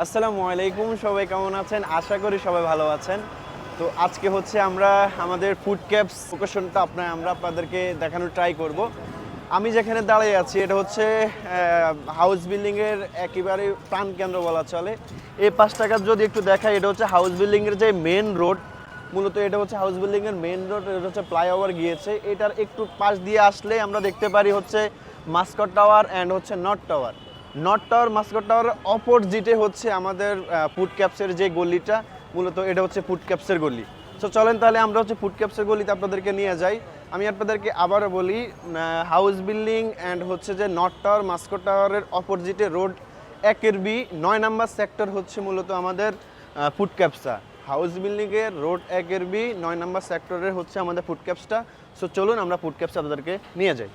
আসসালামু আলাইকুম, সবাই কেমন আছেন? আশা করি সবাই ভালো আছেন। তো আজকে হচ্ছে আমরা আমাদের ফুড ক্যাপস লোকেশনটা আপনার, আমরা আপনাদেরকে দেখানোর ট্রাই করব। আমি যেখানে দাঁড়িয়ে আছি, এটা হচ্ছে হাউস বিল্ডিংয়ের একেবারে প্রাণ কেন্দ্র বলা চলে। এই পাঁচ টাকার যদি একটু দেখাই, এটা হচ্ছে হাউস বিল্ডিংয়ের যে মেন রোড মূলত এটা হচ্ছে হাউস বিল্ডিংয়ের মেন রোড এটা হচ্ছে ফ্লাইওভার গিয়েছে। এটার একটু পাশ দিয়ে আসলে আমরা দেখতে পারি হচ্ছে মাস্কট টাওয়ার অ্যান্ড হচ্ছে north tower north tower, Muscat tower অপোজিটে হচ্ছে আমাদের ফুড ক্যাপসের যে গলিটা, মূলত এটা হচ্ছে ফুড ক্যাপসের গলি। সো চলেন তাহলে আমরা হচ্ছে ফুড ক্যাপসের গলিতে আপনাদেরকে নিয়ে যাই। আমি আপনাদেরকে আবারও বলি হাউস বিল্ডিং অ্যান্ড হচ্ছে যে নর্থ টাওয়ার, মাস্কট টাওয়ারের অপোজিটে রোড একের বি, নয় নাম্বার সেক্টর হচ্ছে মূলত আমাদের ফুড ক্যাপসা হাউস বিল্ডিংয়ের রোড একের বি, নয় নাম্বার সেক্টরের হচ্ছে আমাদের ফুড ক্যাপসটা সো চলুন আমরা ফুড ক্যাপসা আপনাদেরকে নিয়ে যাই।